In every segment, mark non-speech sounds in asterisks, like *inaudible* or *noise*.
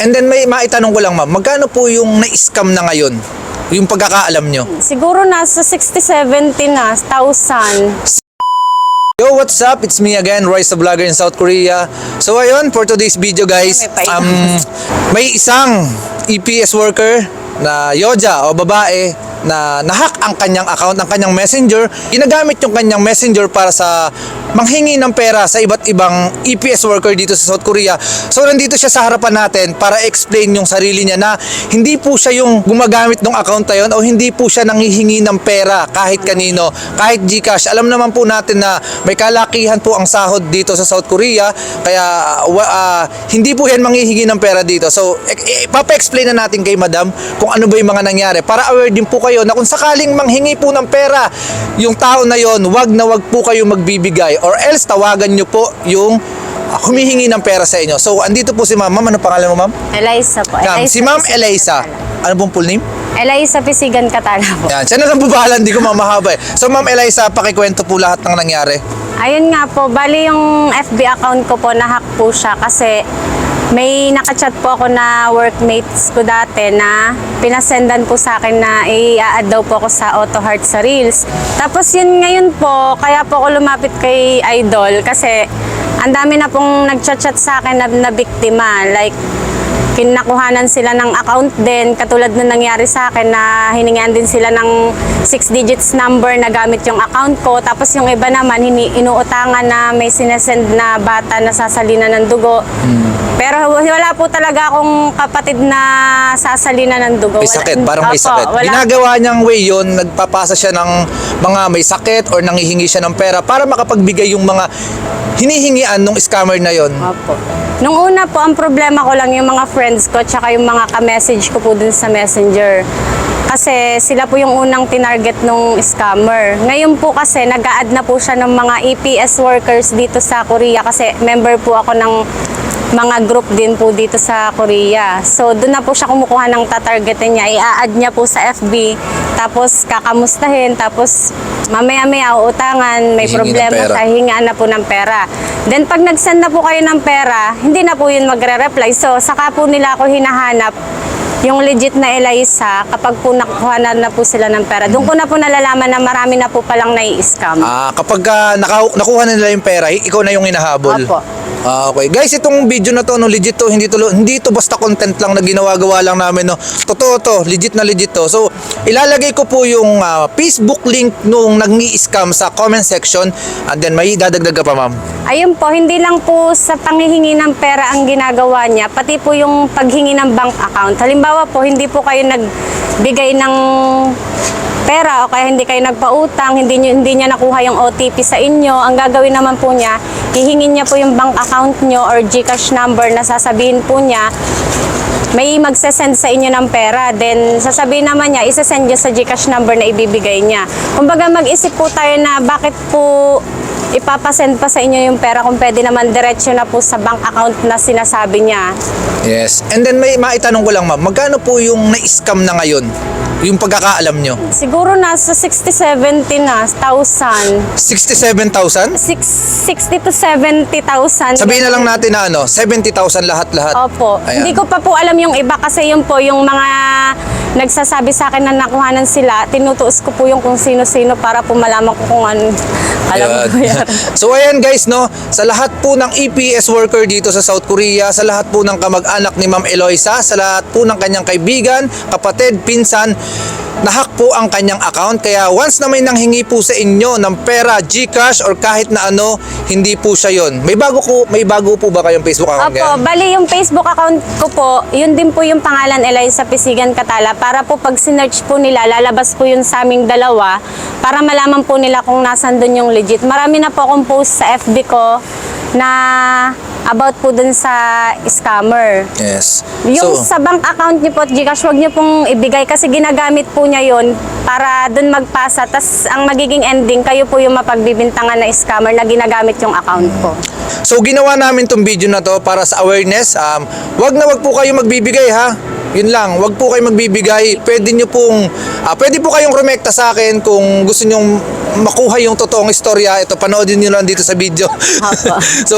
And then may maitanong ko lang ma'am, magkano po yung na-scam na ngayon? Yung pagkakaalam nyo? Siguro nasa 60-70 na, 1,000. Yo, what's up? It's me again, Royce the Vlogger in South Korea. So ayun, for today's video guys, um, may isang EPS worker na Yoja o babae na nahack ang kanyang account, ang kanyang messenger. Ginagamit yung kanyang messenger para sa manghingi ng pera sa iba't ibang EPS worker dito sa South Korea. So nandito siya sa harapan natin para explain yung sarili niya na hindi po siya yung gumagamit ng account na yun o hindi po siya nanghihingi ng pera kahit kanino, kahit Gcash. Alam naman po natin na may kalakihan po ang sahod dito sa South Korea kaya wa- ah, hindi po yan manghihingi ng pera dito. So, e- e- papa-explain na natin kay madam kung ano ba yung mga nangyari para aware din po kayo na kung sakaling manghingi po ng pera yung tao na yon, wag na wag po kayo magbibigay or else tawagan nyo po yung humihingi ng pera sa inyo. So, andito po si ma'am. Ma'am, ano pangalan mo ma'am? Eliza po. Ma'am, si Ma'am Eliza. Ano pong full name? Eliza Pisigan Katala po. Yan, siya na lang bubahala, hindi ko mamahaba eh. So, Ma'am Eliza, pakikwento po lahat ng nangyari. Ayun nga po, bali yung FB account ko po, nahack po siya kasi may nakachat po ako na workmates ko dati na pinasendan po sa akin na i-add daw po ako sa Auto Heart sa Reels. Tapos yun ngayon po, kaya po ako lumapit kay Idol kasi ang dami na pong nagchat-chat sa akin na, na biktima. Like, kinakuhanan sila ng account din katulad na nangyari sa akin na hiningan din sila ng 6 digits number na gamit yung account ko tapos yung iba naman hini, inuutangan na may sinesend na bata na sasalina ng dugo pero wala po talaga akong kapatid na sasalina ng dugo May sakit, parang may Opo, sakit. wala Ginagawa niyang way yun, nagpapasa siya ng mga may sakit or nangihingi siya ng pera para makapagbigay yung mga hinihingian ng scammer na yon. Opo. Nung una po, ang problema ko lang yung mga friends ko tsaka yung mga ka-message ko po dun sa messenger. Kasi sila po yung unang tinarget nung scammer. Ngayon po kasi nag add na po siya ng mga EPS workers dito sa Korea kasi member po ako ng mga group din po dito sa Korea. So doon na po siya kumukuha ng tatargetin niya. I-add niya po sa FB. Tapos kakamustahin. Tapos mamaya-maya uutangan. May Hihingi ng problema siya hingaan na po ng pera. Then pag nag-send na po kayo ng pera, hindi na po yun magre-reply. So saka po nila ako hinahanap yung legit na Eliza kapag po nakuha na, na po sila ng pera. Doon ko na po nalalaman na marami na po palang nai-scam. Ah, kapag ah, naka- nakuha na nila yung pera, ikaw na yung hinahabol. Opo. Ah, okay. Guys, itong video na to, no, legit to, hindi to, hindi to basta content lang na ginawa-gawa lang namin, no. Totoo to, legit na legit to. So, ilalagay ko po yung ah, Facebook link nung nag-scam sa comment section and then may dadagdag ka pa, ma'am. Ayun po, hindi lang po sa panghihingi ng pera ang ginagawa niya, pati po yung paghingi ng bank account. Halimbawa po, hindi po kayo nagbigay ng pera o kaya hindi kayo nagpautang, hindi, niyo, hindi niya nakuha yung OTP sa inyo, ang gagawin naman po niya, hihingin niya po yung bank account niyo or GCash number na sasabihin po niya, may magsasend sa inyo ng pera. Then, sasabihin naman niya, isasend niya sa GCash number na ibibigay niya. Kumbaga, mag-isip po tayo na bakit po ipapasend pa sa inyo yung pera kung pwede naman diretsyo na po sa bank account na sinasabi niya. Yes. And then may maitanong ko lang, ma'am, magkano po yung na-scam na ngayon? Yung pagkakaalam nyo? Siguro nasa 60-70 na, 1,000. 67,000? 6, 60 to 70,000. Sabihin na lang natin na ano, 70,000 lahat-lahat. Opo. Ayan. Hindi ko pa po alam yung iba kasi yun po yung mga nagsasabi sa akin na nakuhanan sila. Tinutuos ko po yung kung sino-sino para po malaman ko kung ano. Alam ko yan. *laughs* so ayan guys no, sa lahat po ng EPS worker dito sa South Korea, sa lahat po ng kamag-anak ni Ma'am Eloisa, sa lahat po ng kanyang kaibigan, kapatid, pinsan, nahack po ang kanyang account. Kaya once na may nanghingi po sa inyo ng pera, GCash or kahit na ano, hindi po siya yon. May bago ko, may bago po ba kayong Facebook account Opo, ngayon? bali yung Facebook account ko po, yun din po yung pangalan Eliza Pisigan Katala para po pag sinerch po nila, lalabas po yun sa aming dalawa para malaman po nila kung nasan dun yung legit. Marami na po akong post sa FB ko na about po dun sa scammer. Yes. Yung so, sa bank account niyo po at Gcash, huwag niyo pong ibigay kasi ginagamit po niya yon para dun magpasa. tas ang magiging ending, kayo po yung mapagbibintangan na scammer na ginagamit yung account ko. So ginawa namin tong video na to para sa awareness. Um, wag na wag po kayo magbibigay ha. Yun lang, wag po kayo magbibigay. Pwede nyo pong, ah, pwede po kayong rumekta sa akin kung gusto nyong makuha yung totoong istorya, ito panoodin niyo lang dito sa video. Opo. *laughs* so,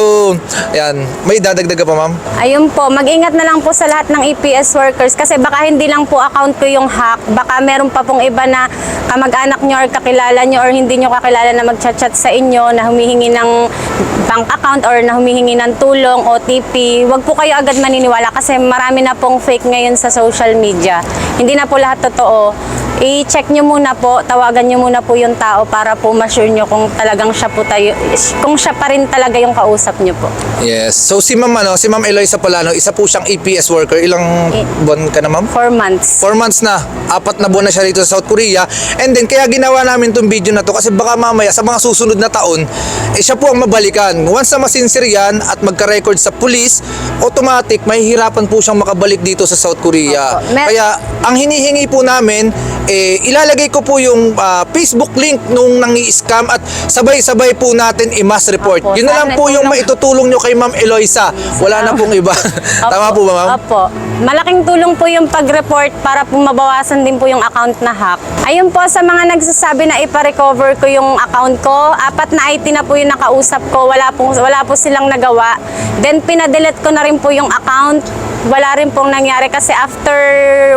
ayan, may dadagdag pa ma'am? Ayun po, mag-ingat na lang po sa lahat ng EPS workers kasi baka hindi lang po account ko yung hack. Baka meron pa pong iba na kamag-anak nyo or kakilala nyo or hindi nyo kakilala na mag-chat-chat sa inyo na humihingi ng bank account or na humihingi ng tulong, OTP. Huwag po kayo agad maniniwala kasi marami na pong fake ngayon sa social media. Hindi na po lahat totoo. I-check nyo muna po, tawagan nyo muna po yung tao para po ma-sure nyo kung talagang siya po tayo, kung siya pa rin talaga yung kausap nyo po. Yes. So si ma'am ano, si ma'am Eloisa Polano, isa po siyang EPS worker. Ilang Eh. buwan ka na ma'am? Four months. Four months na, apat na buwan na siya rito sa South Korea. And then, kaya ginawa namin tong video na to kasi baka mamaya sa mga susunod na taon, eh siya po ang mabalikan. Once na masinsir yan at magka-record sa police, automatic, mahihirapan po siyang makabalik dito sa South Korea. Opo. Mer- Kaya, ang hinihingi po namin, eh, ilalagay ko po yung ah, Facebook link nung nangi-scam at sabay-sabay po natin i-mass report. Opo, Yun na lang sana po yung tulong- maitutulong nyo kay Ma'am Eloisa. Wala na pong iba. *laughs* Tama po ba, Ma'am? Opo. Malaking tulong po yung pag-report para po mabawasan din po yung account na hack. Ayun po sa mga nagsasabi na ipa-recover ko yung account ko, apat na IT na po yung nakausap ko, wala po, wala po silang nagawa. Then pinadelete ko na rin po yung account. Wala rin pong nangyari kasi after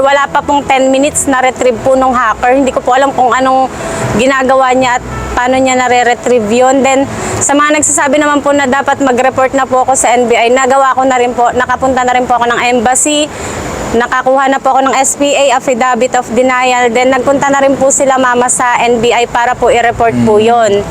wala pa pong 10 minutes na retrieve po nung hacker. Hindi ko po alam kung anong ginagawa niya at paano niya nare-retrieve yun. Then, sa mga nagsasabi naman po na dapat mag-report na po ako sa NBI, nagawa ko na rin po, nakapunta na rin po ako ng embassy, nakakuha na po ako ng SPA, Affidavit of Denial, then nagpunta na rin po sila mama sa NBI para po i-report po yun.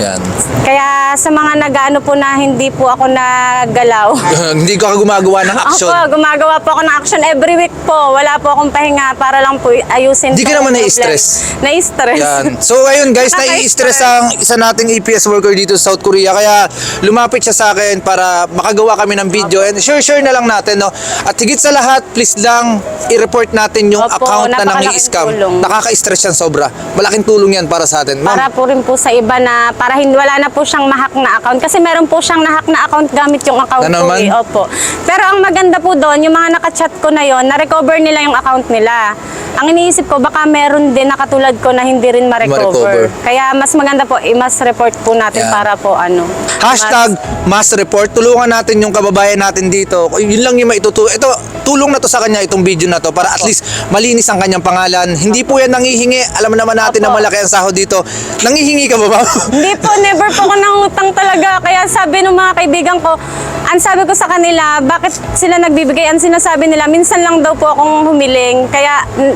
Yan. Kaya sa mga nag-ano po na hindi po ako nagalaw, *laughs* Hindi ka gumagawa ng action. Opo, gumagawa po ako ng action every week po. Wala po akong pahinga para lang po ayusin Di ka naman problem. nai-stress? Nai-stress. Yan. So ayun guys, *laughs* nai-stress ang isa nating EPS worker dito sa South Korea. Kaya lumapit siya sa akin para makagawa kami ng video. And share-share na lang natin. No? At higit sa lahat, please lang i-report natin yung Opo, account na nangi-scam. Nakaka-stress yan sobra. Malaking tulong yan para sa atin. Ma'am, Para po rin po sa iba na para hindi wala na po siyang mahak na account kasi meron po siyang nahack na account gamit yung account Na ko naman? eh. Opo. Pero ang maganda po doon, yung mga nakachat ko na yon, na-recover nila yung account nila. Ang iniisip ko, baka meron din na katulad ko na hindi rin Ma-recover. ma-recover. Kaya mas maganda po, i-mass report po natin Yan. para po ano. Hashtag mass report. Tulungan natin yung kababayan natin dito. Yun lang yung maitutulong. Ito, tulong na to sa kanya itong video na to para at least malinis ang kanyang pangalan. Hindi po yan nangihingi. Alam naman natin na Opo. malaki ang sahod dito. Nangihingi ka ba ba? Hindi po, never po ako nangutang talaga. Kaya sabi ng mga kaibigan ko, ang sabi ko sa kanila, bakit sila nagbibigay? Ang sinasabi nila, minsan lang daw po akong humiling. Kaya n-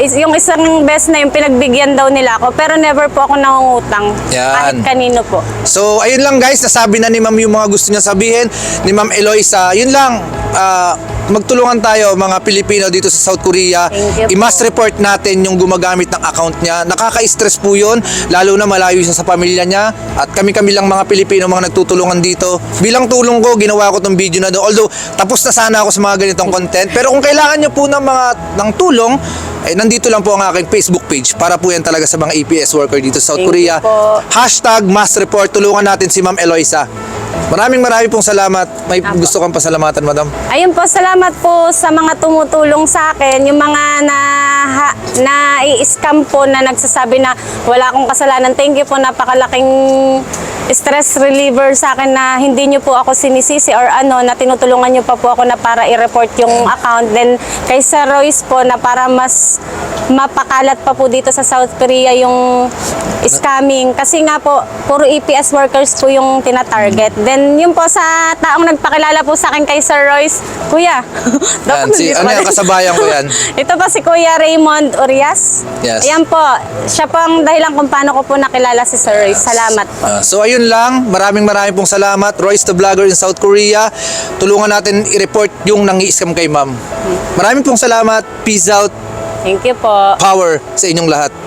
is, yung isang best na yung pinagbigyan daw nila ako. Pero never po ako nangungutang. Yan. Kahit kanino po. So, ayun lang guys, nasabi na ni ma'am yung mga gusto niya sabihin, ni ma'am Eloisa. Yun lang, ah, magtulungan tayo mga Pilipino dito sa South Korea. I-mass report natin yung gumagamit ng account niya. Nakaka-stress po yun, lalo na malayo siya sa pamilya niya. At kami-kami lang mga Pilipino, mga nagtutulungan dito. Bilang tulong ko, ginawa ko tong video na doon. Although, tapos na sana ako sa mga ganitong content. Pero kung kailangan niyo po ng mga ng tulong, eh, nandito lang po ang aking Facebook page para po yan talaga sa mga EPS worker dito sa South Thank Korea. Hashtag mass report. Tulungan natin si Ma'am Eloisa. Maraming maraming pong salamat. May gusto kang pasalamatan, madam. Ayun po, salamat po sa mga tumutulong sa akin. Yung mga na, ha- na i-scam po na nagsasabi na wala akong kasalanan. Thank you po, napakalaking stress reliever sa akin na hindi nyo po ako sinisisi or ano, na tinutulungan nyo pa po ako na para i-report yung account. Then kay Sir Royce po na para mas mapakalat pa po dito sa South Korea yung scamming. Kasi nga po, puro EPS workers po yung tinatarget. Then yun po sa taong nagpakilala po sa akin kay Sir Royce, Kuya. *laughs* Yan, si, ano pa yan, kasabayan ko yan. *laughs* Ito po si Kuya Raymond Urias. Yes. Ayan po, siya po ang dahilan kung paano ko po nakilala si Sir Royce. Salamat po. Ah, so ayun lang, maraming maraming pong salamat. Royce the Vlogger in South Korea. Tulungan natin i-report yung nangi-scam kay ma'am. Maraming pong salamat. Peace out. Thank you po. Power sa inyong lahat.